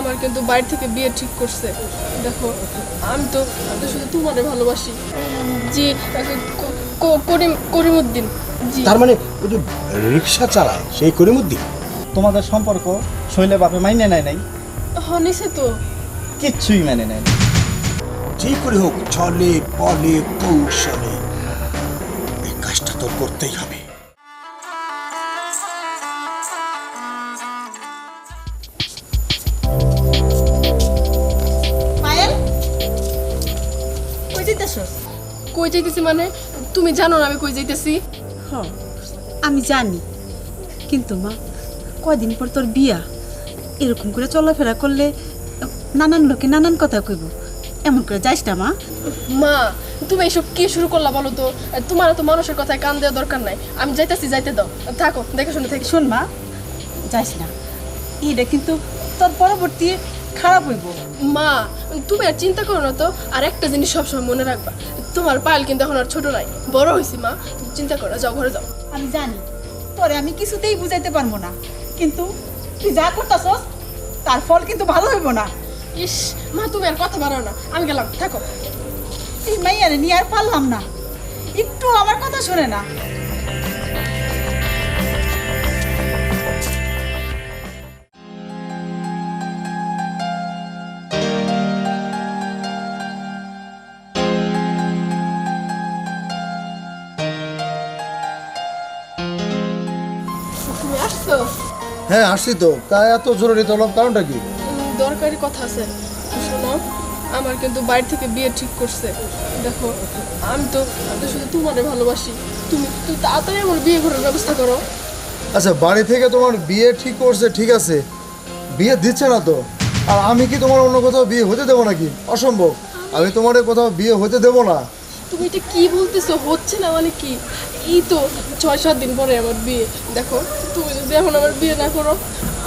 আমার কিন্তু বাইরে থেকে বিয়ে ঠিক করছে। দেখো আমি তো আমি তো শুধু তোমারে ভালোবাসি। জি করিম করিমউদ্দিন জি। তার মানে ওই যে রিক্সা চালায় সেই করিমুদ্দিন? তোমাদের সম্পর্ক শৈলে বাপে মাইনে নেয় নাই? হনিছে তো। কিচ্ছুই মেনে নেয় নাই। যেই করে হোক চলে বলে কৌশলে। এই কাজটা তো করতেই হবে। কই যাইতেছি মানে? তুমি জানো না আমি কই যাইতেছি? হ আমি জানি। কিন্তু মা কয়দিন পর তোর বিয়া? এরকম করে চলাফেরা করলে নানান লোকে নানান কথা কইব। এমন করে যাইস না মা? মা তুমি এইসব কি শুরু করলা বলো তো? তোমার তো মানুষের কথায় কান দেওয়া দরকার নাই। আমি যাইতেছি যাইতে দাও। থাকো দেখে শুনে থাকি। শোন মা যাইস না। এটা কিন্তু তোর পরবর্তী খারাপ হইব। মা তুমি আর চিন্তা করো না তো। আর একটা জিনিস সবসময় মনে রাখবা তোমার পায়েল কিন্তু এখন আর ছোট নাই। বড় হয়েছি মা। চিন্তা করো না, যাও ঘরে যাও। আমি জানি তোরে আমি কিছুতেই বুঝাইতে পারব না। কিন্তু তুই যা করতেছস তার ফল কিন্তু ভালো হইব না। ইস মা তুমি আর কথা বাড়াও না। আমি গেলাম থাকো। এই মাইয়ারে নিয়ে আর পারলাম না। একটু আমার কথা শুনে না। হ্যাঁ আসছি তো। তা এত জরুরি তলব কারণটা কি? দরকারি কথা আছে। শোনো আমার কিন্তু বাইরে থেকে বিয়ে ঠিক করছে। দেখো আমি তো আমি তো শুধু তোমারে ভালোবাসি। তুমি তুমি তাড়াতাড়ি আমার বিয়ে করার ব্যবস্থা করো। আচ্ছা বাড়ি থেকে তোমার বিয়ে ঠিক করছে ঠিক আছে। বিয়ে দিচ্ছে না তো। আর আমি কি তোমার অন্য কোথাও বিয়ে হতে দেবো নাকি? অসম্ভব। আমি তোমার কোথাও বিয়ে হতে দেবো না। তুমি এটা কি বলতেছো? হচ্ছে না মানে কি? এই তো ছয় সাত দিন পরে আমার বিয়ে। দেখো তুমি যদি এখন আমার বিয়ে না করো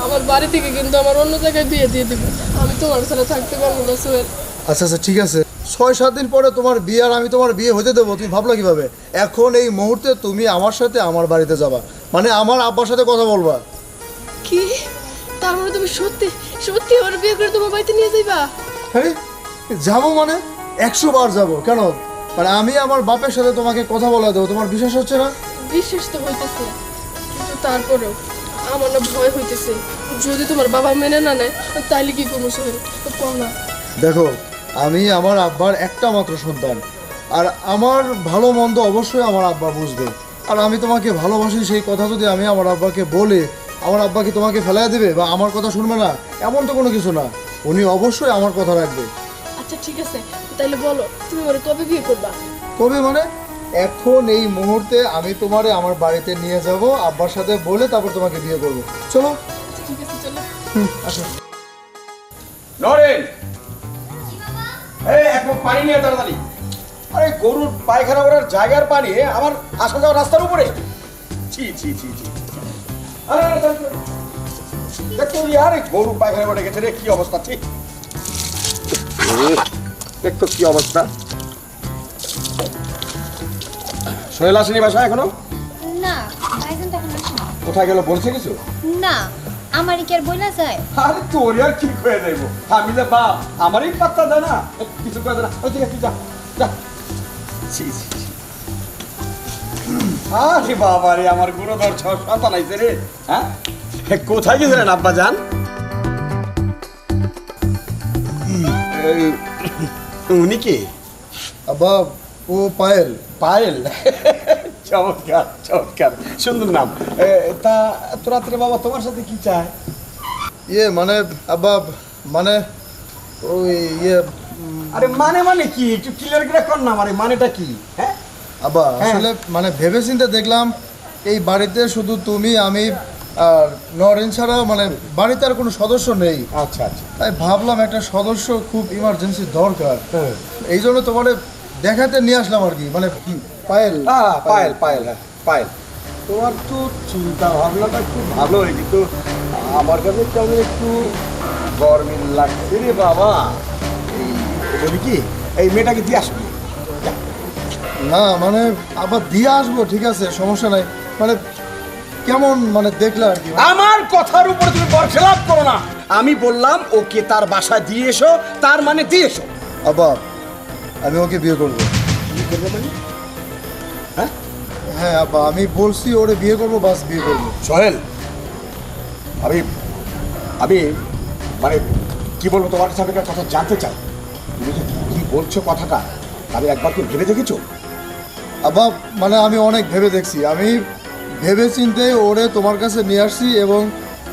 আমার বাড়ি থেকে কিন্তু আমার অন্য জায়গায় বিয়ে দিয়ে দিবে। আমি তোমার ছাড়া থাকতে পারব না সোহেল। আচ্ছা আচ্ছা ঠিক আছে। ছয় সাত দিন পরে তোমার বিয়ে আর আমি তোমার বিয়ে হতে দেবো তুমি ভাবলা কীভাবে? এখন এই মুহূর্তে তুমি আমার সাথে আমার বাড়িতে যাবা। মানে আমার আব্বার সাথে কথা বলবা। কি? তার মানে তুমি সত্যি সত্যি আমার বিয়ে করে তোমার বাড়িতে নিয়ে যাইবা? হ্যাঁ যাব মানে? একশো বার যাব কেন? মানে আমি আমার বাপের সাথে তোমাকে কথা বলা দেবো তোমার বিশ্বাস হচ্ছে না? বিশ্বাস তো হইতেছে। তারপরেও আমার না ভয় হইতেছে। যদি তোমার বাবা মেনে না নেয় তাইলে কি করব সোহেল কম না। দেখো আমি আমার আব্বার একটা মাত্র সন্তান। আর আমার ভালো মন্দ অবশ্যই আমার আব্বা বুঝবে। আর আমি তোমাকে ভালোবাসি সেই কথা যদি আমি আমার আব্বাকে বলে আমার আব্বাকে তোমাকে ফেলাই দেবে বা আমার কথা শুনবে না? এমন তো কোনো কিছু না। উনি অবশ্যই আমার কথা রাখবে। আচ্ছা ঠিক আছে। তাইলে বলো তুমি আমার কবে বিয়ে করবা? কবে মানে? এখন এই মুহূর্তে আমি তোমারে আমার বাড়িতে নিয়ে যাব আব্বার সাথে বলে তারপর তোমাকে বিয়ে করব। চলো। ঠিক আছে চলো। আসো। নরেন! এই এক পানি নিয়ে তাড়াতাড়ি। আরে গরুর পায়খানা করার জায়গার পানি আমার আসা যাওয়ার রাস্তার উপরে। ছি ছি ছি ছি। আরে গরু পায়খানা করে গেছে রে কি অবস্থা ঠিক দেখতো কি অবস্থা। সোহেল আসেনি বাসা এখনও? না ভাইজান তখন আসেনি। কোথায় গেল বলছে কিছু? না আমার কি আর বইলা যায় আরে তোর আর ঠিক হয়ে যাইব আমি যে বাপ আমারই পাত্তা দেয় না কিছু করে দেয় না ওই ঠিক আছে যা যা। ছি, ছি, ছি। আরে বাবা রে আমার গুণধর ছ সন্তান আইছে রে হ্যাঁ? কোথায় গেছিলেন আব্বা যান উনি কি? আব্বা ও পায়েল। পায়েল? চমৎকার চমৎকার। সুন্দর নাম। তা তো রাত্রে বাবা তোমার সাথে কি চায়? ইয়ে মানে আব্বা মানে ওই ইয়ে আরে মানে মানে কি? একটু ক্লিয়ার করে কর না মানে মানেটা কি? হ্যাঁ? আব্বা হ্যাঁ। আসলে মানে ভেবেচিন্তে দেখলাম এই বাড়িতে শুধু তুমি আমি আর নরেন ছাড়া মানে বাড়িতে আর কোনো সদস্য নেই। আচ্ছা আচ্ছা। তাই ভাবলাম একটা সদস্য খুব ইমার্জেন্সি দরকার। হ্যাঁ। এই জন্য তোমার দেখাতে নিয়ে আসলাম আর কি মানে পায়েল? হ্যাঁ পায়েল পায়েল হ্যাঁ পায়েল। তোমার তো চিন্তা ভাবনাটা খুব ভালো কিন্তু আমার কাছে কেমন একটু গরমিল লাগছে রে বাবা। এই বলি কি এই মেয়েটাকে দিয়ে আসবি? না মানে আবার দিয়ে আসব ঠিক আছে সমস্যা নাই। মানে কেমন মানে দেখলে আর কি আমার কথার উপরে তুমি বরখেলাপ করো না। আমি বললাম ওকে তার বাসায় দিয়ে এসো তার মানে দিয়ে এসো। আব্বা আমি ওকে বিয়ে করব। কি করব মানে? হ্যাঁ? হ্যাঁ আব্বা আমি বলছি ওরে বিয়ে করব বাস বিয়ে করব। সোহেল আমি আমি মানে কি বলব তোমার কাছে আমি একটা কথা জানতে চাই। তুমি যে কি বলছো কথাটা আমি একবার কি ভেবে দেখেছ? আব্বা মানে আমি অনেক ভেবে দেখছি। আমি ভেবে চিন্তে ওরে তোমার কাছে নিয়ে আসছি এবং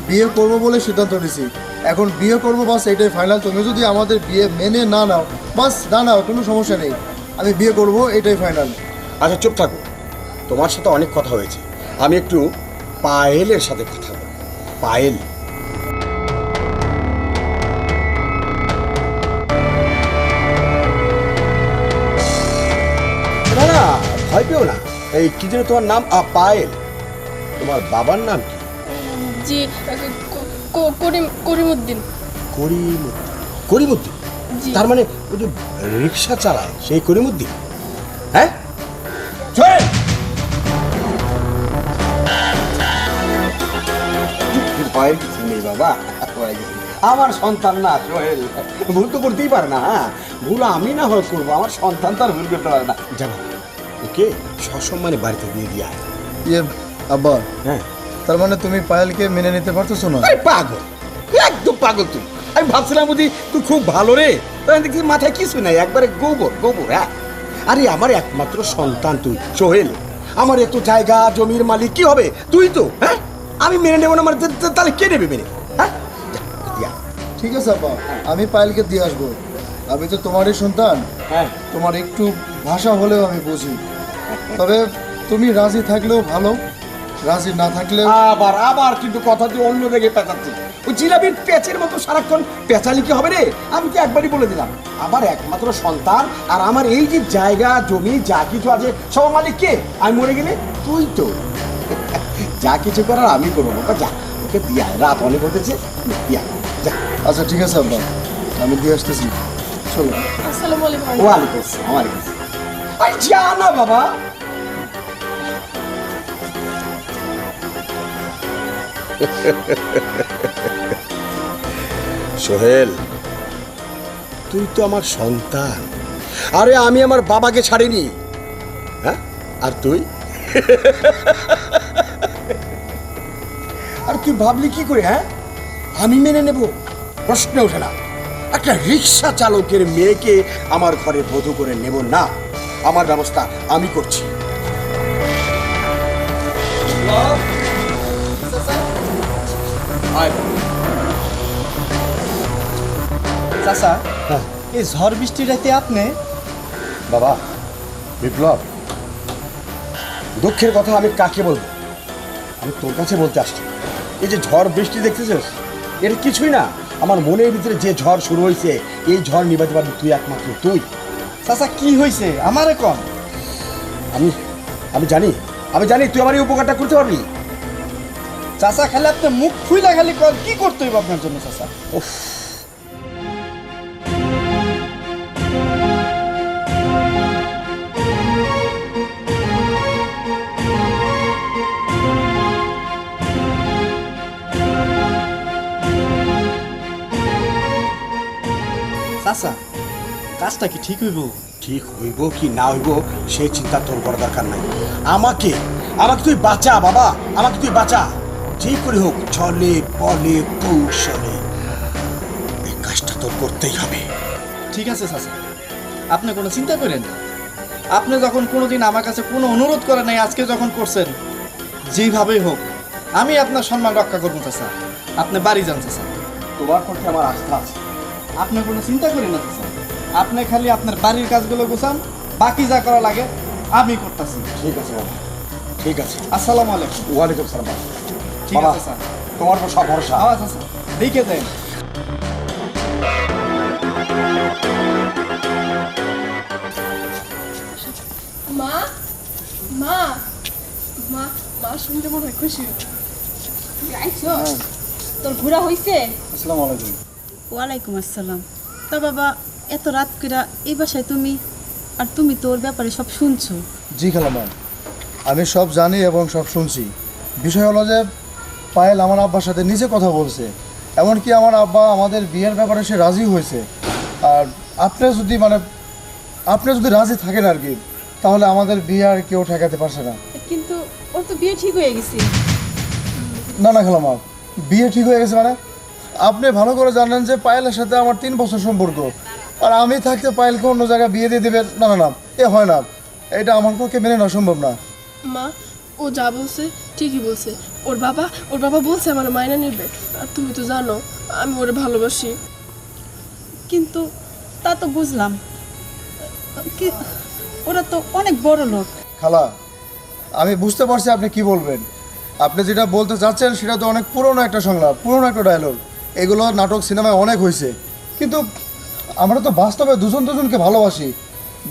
বিয়ে করব বলে সিদ্ধান্ত নিছি এখন বিয়ে করব বাস এটাই ফাইনাল তুমি যদি আমাদের বিয়ে মেনে না নাও বাস না নাও কোনো সমস্যা নেই। আমি বিয়ে করব এটাই ফাইনাল আচ্ছা চুপ থাকো। তোমার সাথে অনেক কথা হয়েছে। আমি একটু পায়েলের সাথে কথা বলব। পায়েল। না না ভয় পেও না। এই কি যেন তোমার নাম? আ, পায়েল। তোমার বাবার নাম কি? জি করিম করিমউদ্দিন করিমুদ্দিন। জি। তার মানে ওই যে রিক্সা চালায় সেই করিমুদ্দিন? হ্যাঁ! ভয়ের কিছু নেই বাবা? আমার সন্তান না সোহেল ভুল তো করতেই পারে না হ্যাঁ? ভুল আমি না হয় করব আমার সন্তান তো আর ভুল করতে পারে না। জানো ওকে সসম্মানে বাড়িতে দিয়ে দিয়া ইয়ে আব্বা। হ্যাঁ। তার মানে তুমি পায়েলকে মেনে নিতে পারতেছো না? আরে পাগল একদম পাগল তুই। আমি ভাবছিলাম বুঝি তুই খুব ভালো রে। তখন দেখছি মাথায় কিছু নাই একবারে গোবর গোবর হ্যাঁ? আরে আমার একমাত্র সন্তান তুই সোহেল। আমার এত জায়গা জমির মালিক কি হবে? তুই তো হ্যাঁ? আমি মেনে নেব না মানে তা- তা- তাহলে কে নেবে মেনে? হ্যাঁ? ঠিক আছে আব্বা। আমি পায়েলকে দিয়ে আসব। আমি তো তোমারই সন্তান। হ্যাঁ। তোমার একটু ভাষা হলেও আমি বুঝি। তবে তুমি রাজি থাকলেও ভালো। রাজি না থাকলে আবার আবার কিন্তু কথা তুই অন্য দিকে পেঁচাচ্ছি। ওই জিলাপির পেঁচের মতো সারাক্ষণ পেঁচালি কি হবে রে? আমি তো একবারই বলে দিলাম? আমার একমাত্র সন্তান আর আমার এই যে জায়গা জমি যা কিছু আছে সব মালিক কে? আমি মরে গেলে? তুই তো। যা কিছু করার আমি করব। বাবা যা ওকে দিয়া। রাত অনেক হতেছে দিয়া। যা। আচ্ছা ঠিক আছে আব্বা আমি দিয়ে আসতেছি। চলো। আসসালামু আলাইকুম। ওয়ালাইকুম আসসালাম ওয়ালাইকুম আসসালাম। আরে যা না বাবা! সোহেল, তুই তো আমার সন্তান। আরে, আমি আমার বাবাকে ছাড়িনি। হ্যাঁ? আর তুই? আর তুই ভাবলি কি করে হ্যাঁ? আমি মেনে নেব, প্রশ্ন ওঠে না। একটা রিক্সা চালকের মেয়েকে আমার ঘরে বধূ করে নেব না। আমার ব্যবস্থা আমি করছি। চাচা হ্যাঁ। এই ঝড় বৃষ্টি রাতে আপনি? বাবা বিপ্লব দুঃখের কথা আমি কাকে বলব? আমি তোর কাছে বলতে আসছি। এই যে ঝড় বৃষ্টি দেখতেছিস এটা কিছুই না। আমার মনের ভিতরে যে ঝড় শুরু হয়েছে এই ঝড় নিবাতে পারবি তুই একমাত্র তুই। চাচা কি হয়েছে? আমার কন। আমি আমি জানি আমি জানি তুই আমার এই উপকারটা করতে পারবি। চাচা খালি আপনি মুখ খুইলা খালি কর কি করতে হইব আপনার জন্য চাচা? উফ কাজটা কি ঠিক হইব? ঠিক হইব কি না হইব, সেই চিন্তা তোর বড় দরকার নাই। আমাকে আমাকে তুই বাঁচা, বাবা, আমাকে তুই বাঁচা। যে করে হোক চলে বলে কৌশলে। এই কাজটা তো করতেই হবে। ঠিক আছে চাচা আপনি কোনো চিন্তা করেন না। আপনি যখন কোনোদিন আমার কাছে কোনো অনুরোধ করেন নাই আজকে যখন করছেন যেইভাবেই হোক আমি আপনার সম্মান রক্ষা করব চাচা আপনি বাড়ি যান চাচা তোমার প্রতি আমার আস্থা আছে। আপনি কোনো চিন্তা করেন না চাচা আপনি খালি আপনার বাড়ির কাজগুলো গোছান বাকি যা করা লাগে আমি করতেছি। ঠিক আছে বাবা। ঠিক আছে। আসসালামু আলাইকুম। ওয়ালাইকুম সালাম বাবা। ঠিক আছে স্যার। তোমার উপর সব ভরসা। দেখে দেন। মা মা মা মা শুনতে মনে হয় খুশি। তুই আইছো তোর ঘোরা হইছে? আসসালামু আলাইকুম। ওয়ালাইকুম আসসালাম। তা বাবা এত রাত করে এই বাসায় তুমি আর তুমি তোর ব্যাপারে সব শুনছো? জি খালামা আমি সব জানি এবং সব শুনছি। বিষয় হলো যে পায়েল আমার আব্বার সাথে নিজে কথা বলছে। এমনকি আমার আব্বা আমাদের বিয়ের ব্যাপারে সে রাজি হয়েছে। আর আপনি যদি মানে আপনি যদি রাজি থাকেন আর কি তাহলে আমাদের বিয়ে আর কেউ ঠেকাতে পারছে না। কিন্তু ওর তো বিয়ে ঠিক হয়ে গেছে। না না খালামা বিয়ে ঠিক হয়ে গেছে মানে আপনি ভালো করে জানেন যে পায়েলের সাথে আমার তিন বছর সম্পর্ক। আর আমি থাকতে পায়েলকে অন্য জায়গায় বিয়ে দিয়ে দেবেন না না না এ হয় না। এটা আমার পক্ষে মেনে নেওয়া সম্ভব না। মা ও যা বলছে ঠিকই বলছে। ওর বাবা ওর বাবা বলছে আমার মাইনা নেবে। আর তুমি তো জানো, আমি ওরে ভালোবাসি। কিন্তু তা তো বুঝলাম। কি- ওরা তো অনেক বড় লোক। খালা, আমি বুঝতে পারছি আপনি কি বলবেন। আপনি যেটা বলতে চাচ্ছেন সেটা তো অনেক পুরনো একটা সংলাপ, পুরনো একটা ডায়লগ এগুলো নাটক, সিনেমায় অনেক হয়েছে। কিন্তু আমরা তো বাস্তবে দুজন দুজনকে ভালোবাসি।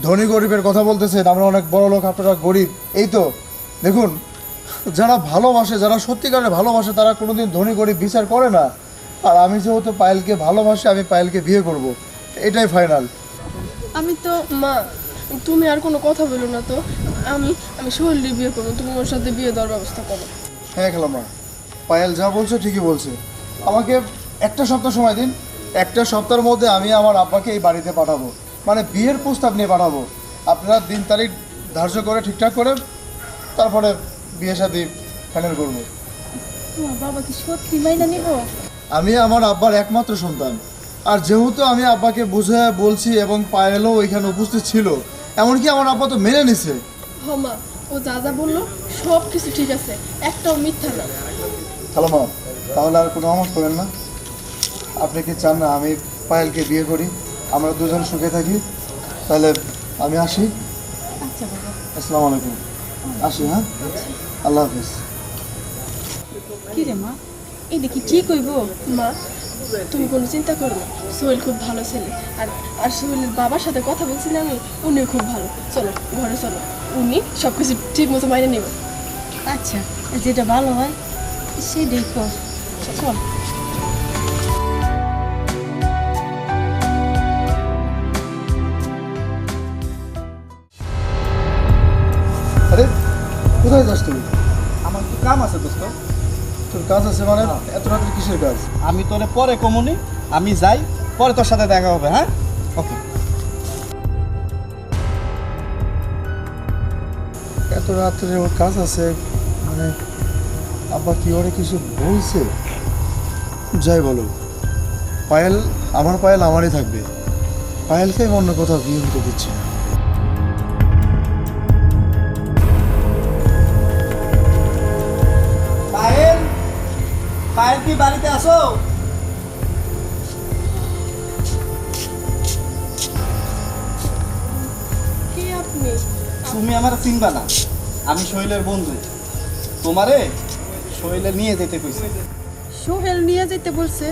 ধনী গরিবের কথা বলতেছেন, আমরা অনেক বড় লোক, আপনারা গরিব। এই তো, দেখুন যারা ভালোবাসে যারা সত্যিকারে ভালোবাসে তারা কোনোদিন ধনী গরিব বিচার করে না। আর আমি যেহেতু পায়েলকে ভালোবাসি আমি পায়েলকে বিয়ে করব। এটাই ফাইনাল। আমি তো মা তুমি আর কোনো কথা বলো না তো। আমি আমি শরীরে বিয়ে করব তুমি ওর সাথে বিয়ে দেওয়ার ব্যবস্থা করো। হ্যাঁ খেলামা পায়েল যা বলছে ঠিকই বলছে। আমাকে একটা সপ্তাহ সময় দিন। একটা সপ্তাহের মধ্যে আমি আমার আব্বাকে এই বাড়িতে পাঠাবো। মানে বিয়ের প্রস্তাব নিয়ে পাঠাবো। আপনারা দিন তারিখ ধার্য করে ঠিকঠাক করে তারপরে বিয়ে শাদি ফাইনাল করব। বাবা কি সত্যি? মাইনা নিব? আমি আমার আব্বার একমাত্র সন্তান। আর যেহেতু আমি আব্বাকে বুঝে বলছি এবং পায়েলও ওইখানে উপস্থিত ছিল এমনকি আমার আব্বা তো মেনে নিছে। হ মা ও যা যা বলল সব কিছু ঠিক আছে একটাও মিথ্যা না। খালামা তাহলে আর কোনো আমস করেন না। আপনি কি চান না আমি পায়েলকে বিয়ে করি? আমরা দুজন সুখে থাকি। তাহলে আমি আসি। আচ্ছা বাবা। আসসালামু আলাইকুম। আসি হ্যাঁ? আল্লাহ হাফিজ। কি রে মা? এটা কি ঠিক হইব? মা? তুমি কোনো চিন্তা করো না। সোহেল খুব ভালো ছেলে। আর আর সোহেলের বাবার সাথে কথা বলছি না আমি উনিও খুব ভালো। চলো ঘরে চলো। উনি সব কিছু ঠিক মতো মাইনে নেবে। আচ্ছা যেটা ভালো হয় সেটাই কর। চল। আরে কোথায় যাস তুমি? কাম আছে দোস্ত। তোর কাজ আছে মানে এত রাত্রে কিসের কাজ? আমি তোরে পরে কমুনি আমি যাই পরে তোর সাথে দেখা হবে হ্যাঁ? ওকে এত রাত্রে ওর কাজ আছে মানে আব্বা কি ওরে কিছু বলছে? যাই বলো পায়েল আমার পায়েল আমারই থাকবে। পায়েলকে আমি অন্য কোথাও বিয়ে হতে দিচ্ছি না। কি বাড়িতে আসো কে আপনি? তুমি আমার চিনবা না। আমি শৈলের বন্ধু। তোমারে শৈলে নিয়ে যেতে কইছে। সোহেল নিয়ে যেতে বলছে?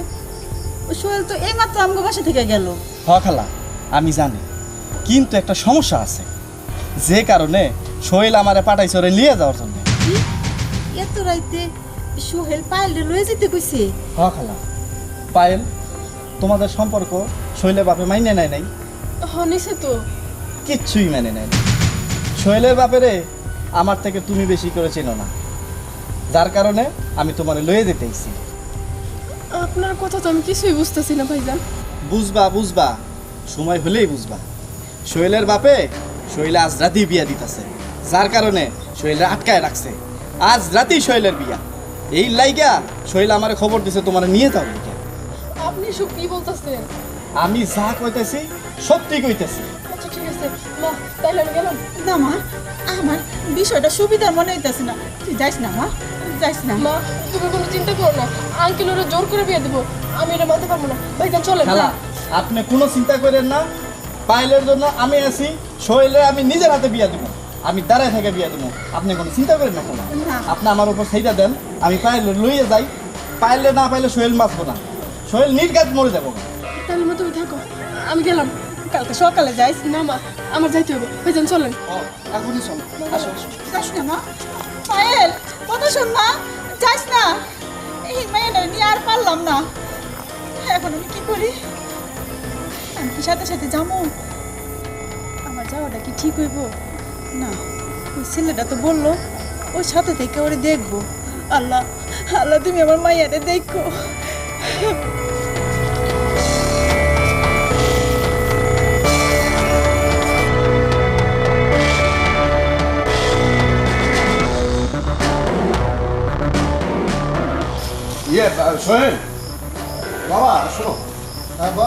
ও সোহেল তো এইমাত্র আমগো বাসা থেকে গেল। হ খালা আমি জানি। কিন্তু একটা সমস্যা আছে। যে কারণে শৈল আমারে পাঠাইছে ওরে নিয়ে যাওয়ার জন্য। এত রাইতে সোহেল পায়েলে লয়ে যেতে কইছে। হ খালা। পায়েল তোমাদের সম্পর্ক শৈলের বাপে মাইনে নেয় নাই। হনিছে তো। কিচ্ছুই মেনে নেয় না শৈলের বাপেরে আমার থেকে তুমি বেশি করে চেনো না। যার কারণে আমি তোমার লয়ে যেতেইছি আপনার কথা তো আমি কিছুই বুঝতেছি না ভাইজান। বুঝবা বুঝবা। সময় হলেই বুঝবা। শৈলের বাপে শৈলে আজ রাতেই বিয়া দিতেছে। যার কারণে শৈলে আটকায় রাখছে। আজ রাতেই শৈলের বিয়া। এই লাইগা শৈল আমার খবর দিছে তোমার নিয়ে যাও। আপনি সব কি বলতেছেন? আমি যা কইতেছি সত্যি কইতেছি। আচ্ছা ঠিক আছে। মা তাইলে আমি গেলাম। না মা আমার বিষয়টা সুবিধার মনে হইতেছে না। তুই যাইস না মা যাইস না। মা তুমি কোনো চিন্তা করো না। আঙ্কেল ওরা জোর করে বিয়ে দেবো। আমি এটা মানতে পারব না। ভাইজান চলে আপনি কোনো চিন্তা করেন না। পাইলের জন্য আমি আছি শৈলে আমি নিজের হাতে বিয়া দেবো। আমি দাঁড়ায় থেকে বিয়া দেবো। আপনি কোনো চিন্তা করেন না কোনো। আপনি আমার উপর সেইটা দেন আমি পাইলে লইয়ে যাই। পাইলে না পাইলে সোহেল বাঁচবো না। সোহেল নির্গাত মরে যাব। তাহলে মা তুমি থাকো। আমি গেলাম। কালকে সকালে যাইস না মা আমার যাইতে হবে। ভাইজান চলেন। এখনই চল। আসো আসো। যাস না মা। পায়েল কথা শোন মা। যাস না। এই মেয়েটা নিয়ে আর পারলাম না। এখন আমি কি করি? আমি কি সাথে সাথে যাব? আমার যাওয়াটা কি ঠিক হইব? না, ওই ছেলেটা তো বলল, ওর সাথে থেকে ওরে দেখব। আল্লাহ আল্লাহ, তুমি আমার মাইয়ারে দেখো। ইয়ে বাবা, শোনো। হ্যাঁ বা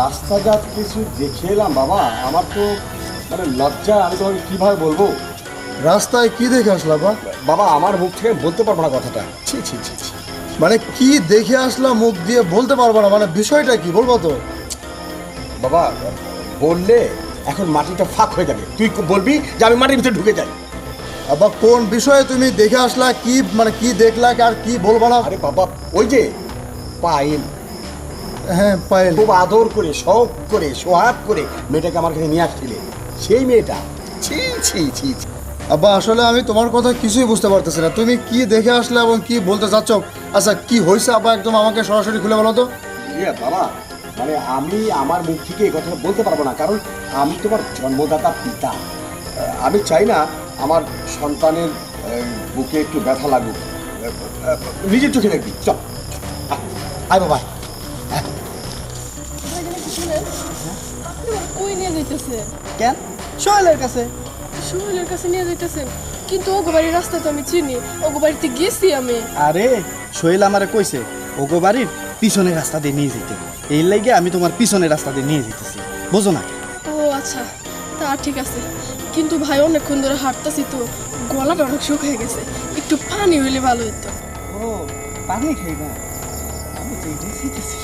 রাস্তাঘাট কিছু দেখে এলাম বাবা। আমার তো মানে লজ্জা আমি তোমাকে কীভাবে বলব? রাস্তায় কি দেখে আসলা বা বাবা আমার মুখ থেকে বলতে পারব না কথাটা। ছি ছি ছি ছি। মানে কি দেখে আসলা মুখ দিয়ে বলতে পারব না? মানে বিষয়টা কি বলব তো? বাবা বললে এখন মাটিটা ফাঁক হয়ে যাবে। তুই বলবি যে আমি মাটির ভিতরে ঢুকে যাই। আবার কোন বিষয়ে তুমি দেখে আসলা কি মানে কি দেখলা আর কি বলবা না? আরে বাবা ওই যে পায়েল হ্যাঁ পায়েল। খুব আদর করে শখ করে সোহাগ করে মেয়েটাকে আমার কাছে নিয়ে আসছিলে। সেই মেয়েটা। ছি ছি ছি ছি। আব্বা আসলে আমি তোমার কথা কিছুই বুঝতে পারতেছি না। তুমি কি দেখে আসলে এবং কি বলতে চাচ্ছ? আচ্ছা কি হয়েছে আব্বা একদম আমাকে সরাসরি খুলে বলো তো? ইয়ে বাবা মানে আমি আমার মুখ থেকে এই কথা বলতে পারব না। কারণ আমি তোমার জন্মদাতা পিতা। আমি চাই না আমার সন্তানের বুকে একটু ব্যথা লাগুক। নিজের চোখে দেখবি। চল। আয় বাবা। যাইতেছেন কেন? সোহেলের কাছে? সোহেলের কাছে নিয়ে যাইতেছেন কিন্তু ওগো বাড়ির রাস্তা তো আমি চিনি। ওগো বাড়িতে গেছি আমি। আরে সোহেল আমারে কইছে ওগো বাড়ির পিছনের রাস্তা দিয়ে নিয়ে যেতে এই লাইগে আমি তোমার পিছনের রাস্তা দিয়ে নিয়ে যেতেছি। বোঝো না? ও আচ্ছা তা ঠিক আছে। কিন্তু ভাই অনেকক্ষণ ধরে হাঁটতাছি তো। গলাটা অনেক শুকিয়ে গেছে। একটু পানি হইলে ভালো হতো ও পানি খাইবা? আমি তো এটাই চাইতেছি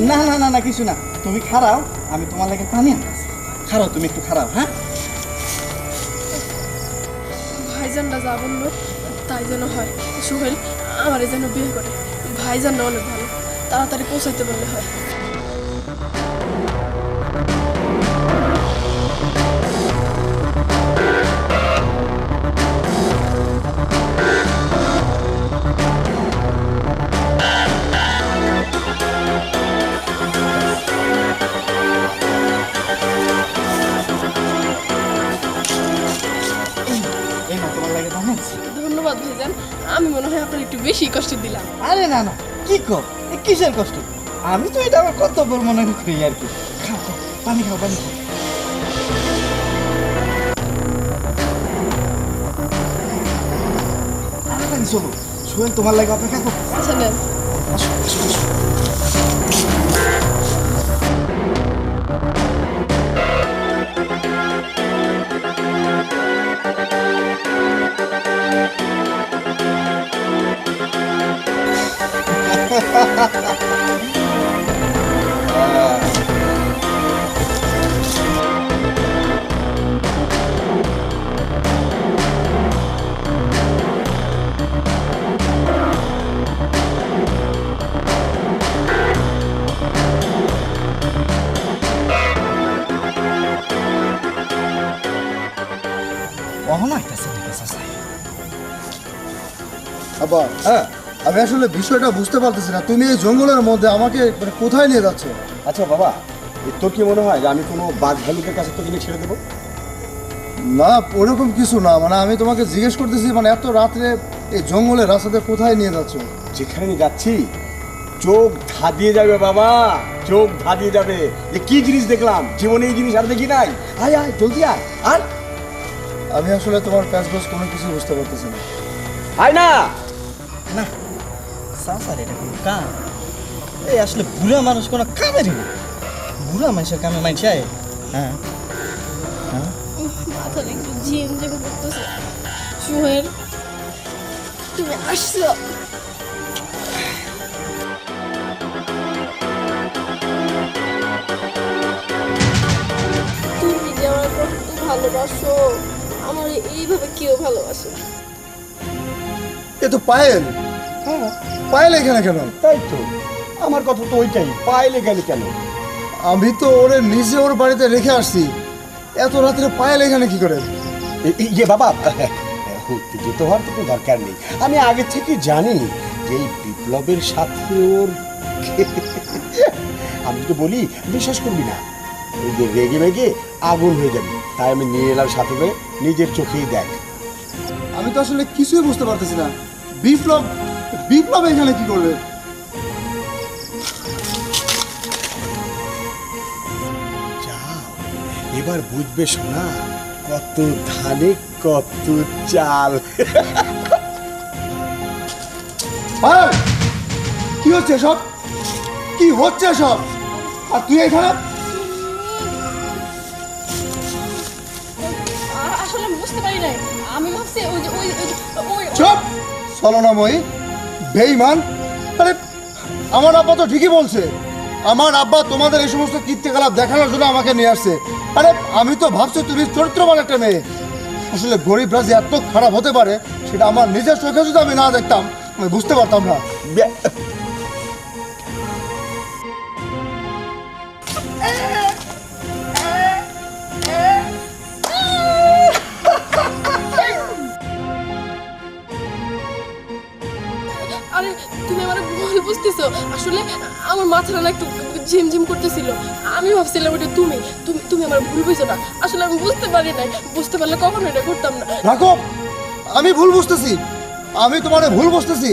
না না না না, কিছু না। তুমি খারাও আমি তোমার লাগে পানি আনতেছি। খারাও তুমি একটু খারাও হ্যাঁ? ভাইজানরা যা বলল, তাই যেন হয়। সোহেল, আমার যেন বিয়ে করে। ভাইজানরা অনেক ভালো। তাড়াতাড়ি পৌঁছাইতে বললে হয়। কি কর? এ কিসের কষ্ট? আমি তো এটা আমার কর্তব্য মনে করি আর কি। খাও খাও পানি খাও পানি খাও। চলো সোহেল তোমার লাগে অপেক্ষা কর। আচ্ছা নেন কখনো একটা ছেলে কাছে আব্বা হ্যাঁ আমি আসলে বিষয়টা বুঝতে পারতেছি না। তুমি এই জঙ্গলের মধ্যে আমাকে মানে কোথায় নিয়ে যাচ্ছ? আচ্ছা বাবা এ তোর কি মনে হয় যে আমি কোনো বাঘ ভালুকের কাছে তোকে নিয়ে ছেড়ে দেবো? না ওরকম কিছু না। মানে আমি তোমাকে জিজ্ঞেস করতেছি মানে এত রাত্রে এই জঙ্গলের রাস্তাতে কোথায় নিয়ে যাচ্ছ? যেখানে যাচ্ছি চোখ ধাঁধিয়ে যাবে বাবা চোখ ধাঁধিয়ে যাবে। যে কি জিনিস দেখলাম? জীবনে এই জিনিস আর দেখি নাই। আয় আয় জলদি আয় আর আমি আসলে তোমার প্যাচ কোনো কিছু বুঝতে পারতেছি না। আয় না! সাসার এটা কোনো কাম। এই আসলে বুড়া মানুষ কোনো কামেরই না বুড়া মানুষের কামে মানুষ আয়। হ্যাঁ। মাথার একটু জিম জিম করতেছে। সোহেল তুমি আসছো। তুমি যে আমার কত ভালোবাসো আমার এইভাবে কেউ ভালোবাসে এ তো পায়েল। পায়েল এখানে কেন? তাই তো। আমার কথা তো ওইটাই পাইলে গেলে কেন? আমি তো ওরে নিজে ওর বাড়িতে রেখে আসছি। এত রাত্রে পায়েল এখানে কি করে? ইয়ে বাবা উত্তেজিত হওয়ার তো কোনো দরকার নেই। আমি আগে থেকে জানি যে এই বিপ্লবের সাথে ওর আমি তো বলি বিশ্বাস করবি না। এই যে রেগে মেগে আগুন হয়ে যাবে। তাই আমি নিয়ে এলাম সাথে করে নিজের চোখেই দেখ। আমি তো আসলে কিছুই বুঝতে পারতেছি না। বিপ্লব বিপ্লব এখানে কি করবে? এবার বুঝবে শোনা কত ধানে কত চাল। কি হচ্ছে সব কি হচ্ছে সব আর তুই এখানে? আ- আসলে বুঝতে পারি নাই। আমি ভাবছি ওই যে ওই ওই চুপ! ছলনাময়ী বেইমান আরে, আমার আব্বা তো ঠিকই বলছে। আমার আব্বা তোমাদের এই সমস্ত কীর্তিকলাপ দেখানোর জন্য আমাকে নিয়ে আসছে। আরে, আমি তো ভাবছি তুমি চরিত্রবান একটা মেয়ে। আসলে গরিবরা যে এত খারাপ হতে পারে, সেটা আমার নিজের চোখে যদি আমি না দেখতাম, আমি বুঝতে পারতাম না। বুঝতেছো? আসলে আমার মাথাটা না একটু ঝিমঝিম করতেছিল। আমি ভাবছিলাম ওটা তুমি। তুমি তুমি আমার ভুল বুঝছ না। আসলে আমি বুঝতে পারি নাই। বুঝতে পারলে কখনো এটা করতাম না। রাখো আমি ভুল বুঝতেছি। আমি তোমার ভুল বুঝতেছি।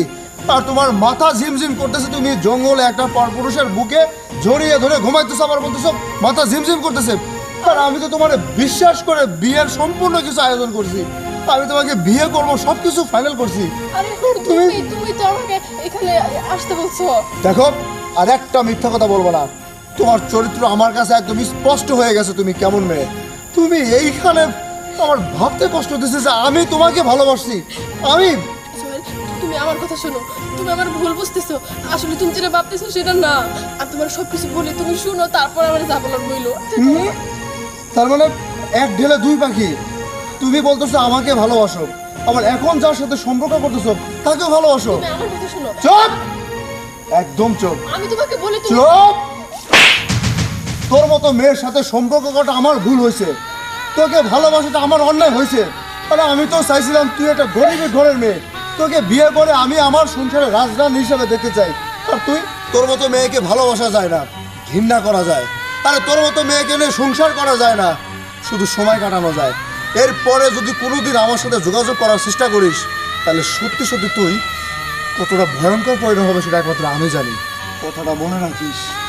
আর তোমার মাথা ঝিমঝিম করতেছে, তুমি জঙ্গলে একটা পরপুরুষের বুকে জড়িয়ে ধরে ঘুমাইতেছো, আবার বলতেছো, মাথা ঝিমঝিম করতেছে। আর আমি তো তোমার বিশ্বাস করে বিয়ের সম্পূর্ণ কিছু আয়োজন করছি। আমি তোমাকে বিয়ে করব সব কিছু ফাইনাল করছি। আরে তুমি তুমি তো আমাকে এখানে আসতে বলছো। দেখো আর একটা মিথ্যা কথা বলব না। তোমার চরিত্র আমার কাছে একদম স্পষ্ট হয়ে গেছে তুমি কেমন মেয়ে? তুমি এইখানে আমার ভাবতে কষ্ট দিচ্ছে যে আমি তোমাকে ভালোবাসছি। আমি তুমি আমার কথা শোনো। তুমি আমার ভুল বুঝতেছো। আসলে তুমি যেটা ভাবতেছো সেটা না। আর তোমার সব কিছু বলে তুমি শুনো তারপর আমার যা বলার বইলো তার মানে এক ঢেলে দুই পাখি। তুমি বলতেছো আমাকে ভালোবাসো। আবার এখন যার সাথে সম্পর্ক করতেছো তাকে ভালোবাসো। তুমি আমার কথা শোনো। চুপ! একদম চুপ। আমি তোমাকে বলে তুমি চুপ! তোর মতো মেয়ের সাথে সম্পর্ক করাটা আমার ভুল হয়েছে। তোকে ভালোবাসাটা আমার অন্যায় হয়েছে। আরে আমি তো চাইছিলাম তুই একটা গরিবের ঘরের মেয়ে। তোকে বিয়ে করে আমি আমার সংসারে রাজরানী হিসেবে দেখতে চাই। আর তুই তোর মতো মেয়েকে ভালোবাসা যায় না ঘৃণা করা যায়। আরে তোর মতো মেয়েকে নিয়ে সংসার করা যায় না। শুধু সময় কাটানো যায়। এরপরে যদি কোনোদিন আমার সাথে যোগাযোগ করার চেষ্টা করিস, তাহলে সত্যি সত্যি তুই কতটা ভয়ঙ্কর পরিণত হবে সেটা একমাত্র আমি জানি। কথাটা মনে রাখিস।